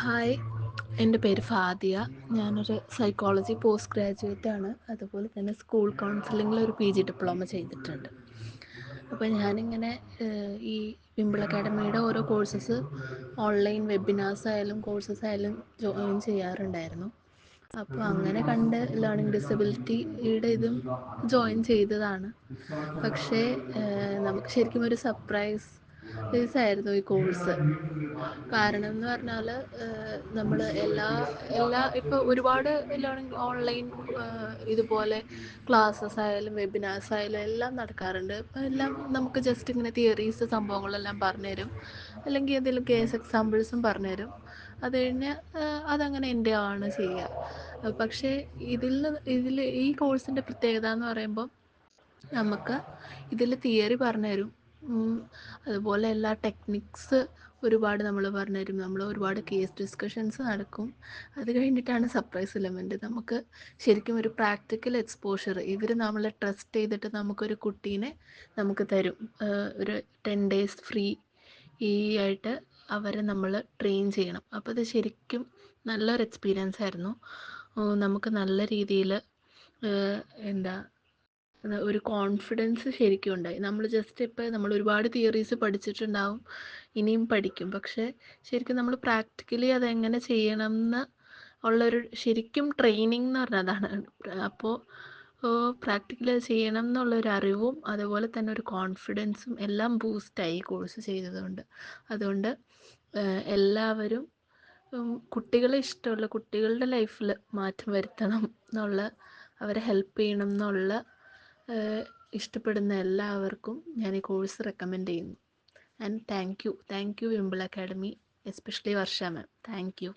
Hi എന്റെ പേര് ഫാദിയ. ഞാനൊരു സൈക്കോളജി പോസ്റ്റ് ഗ്രാജുവേറ്റ് ആണ്. അതുപോലെ തന്നെ സ്കൂൾ കൗൺസിലിംഗിൽ ഒരു പി ജി ഡിപ്ലോമ ചെയ്തിട്ടുണ്ട്. അപ്പോൾ ഞാനിങ്ങനെ ഈ പിമ്പിൾ അക്കാഡമിയുടെ ഓരോ കോഴ്സസ് ഓൺലൈൻ വെബിനാർസ് ആയാലും കോഴ്സസ് ആയാലും ജോയിൻ ചെയ്യാറുണ്ടായിരുന്നു. അപ്പോൾ അങ്ങനെ കണ്ട് ലേണിംഗ് ഡിസബിലിറ്റിയുടെ ഇതും ജോയിൻ ചെയ്തതാണ്. പക്ഷേ നമുക്ക് ശരിക്കും ഒരു സർപ്രൈസ് ആയിരുന്നു ഈ കോഴ്സ്. കാരണം എന്ന് പറഞ്ഞാൽ നമ്മൾ എല്ലാ എല്ലാ ഇപ്പോൾ ഒരുപാട് ലേണിംഗ് ഓൺലൈൻ ഇതുപോലെ ക്ലാസ്സസ് ആയാലും വെബിനാർസ് ആയാലും എല്ലാം നടക്കാറുണ്ട്. അപ്പോൾ എല്ലാം നമുക്ക് ജസ്റ്റ് ഇങ്ങനെ തിയറീസ് സംഭവങ്ങളെല്ലാം പറഞ്ഞുതരും. അല്ലെങ്കിൽ എന്തെങ്കിലും കേസ് എക്സാമ്പിൾസും പറഞ്ഞുതരും. അത് കഴിഞ്ഞ് അതങ്ങനെ എന്റെ ആണ് ചെയ്യുക. പക്ഷേ ഇതിൽ ഇതിൽ ഈ കോഴ്സിന്റെ പ്രത്യേകത എന്ന് പറയുമ്പോൾ നമുക്ക് ഇതിൽ തിയറി പറഞ്ഞുതരും. അതുപോലെ എല്ലാ ടെക്നിക്സ് ഒരുപാട് നമ്മൾ പറഞ്ഞു പറഞ്ഞുതരും. നമ്മൾ ഒരുപാട് കേസ് ഡിസ്കഷൻസ് നടക്കും. അത് കഴിഞ്ഞിട്ടാണ് സർപ്രൈസ് എലമെന്റ് നമുക്ക് ശരിക്കും ഒരു പ്രാക്ടിക്കൽ എക്സ്പോഷർ ഇവർ നമ്മളെ ട്രസ്റ്റ് ചെയ്തിട്ട് നമുക്കൊരു കുട്ടീനെ നമുക്ക് തരും. ഒരു ടെൻ ഡേയ്സ് ഫ്രീ ഈ ആയിട്ട് അവരെ നമ്മൾ ട്രെയിൻ ചെയ്യണം. അപ്പോൾ അത് ശരിക്കും നല്ലൊരു എക്സ്പീരിയൻസ് ആയിരുന്നു. നമുക്ക് നല്ല രീതിയിൽ എന്താ ഒരു കോൺഫിഡൻസ് ശരിക്കും ഉണ്ടായി. നമ്മൾ ജസ്റ്റ് ഇപ്പോൾ നമ്മൾ ഒരുപാട് തിയറീസ് പഠിച്ചിട്ടുണ്ടാവും ഇനിയും പഠിക്കും. പക്ഷേ ശരിക്കും നമ്മൾ പ്രാക്ടിക്കലി അതെങ്ങനെ ചെയ്യണം എന്ന് ഉള്ളൊരു ശരിക്കും ട്രെയിനിങ് എന്ന് പറഞ്ഞാൽ അതാണ്. അപ്പോൾ പ്രാക്ടിക്കലി അത് ചെയ്യണം എന്നുള്ളൊരു അറിവും അതുപോലെ തന്നെ ഒരു കോൺഫിഡൻസും എല്ലാം ബൂസ്റ്റായി കോഴ്സ് ചെയ്തതുകൊണ്ട്. അതുകൊണ്ട് എല്ലാവരും കുട്ടികളെ ഇഷ്ടമുള്ള കുട്ടികളുടെ ലൈഫിൽ മാറ്റം വരുത്തണം എന്നുള്ള അവരെ ഹെൽപ്പ് ചെയ്യണം എന്നുള്ള ഇഷ്ടപ്പെടുന്ന എല്ലാവർക്കും ഞാൻ ഈ കോഴ്സ് റെക്കമെൻഡ് ചെയ്യുന്നു. And thank you thank you Wimble Academy especially Varsha ma'am thank you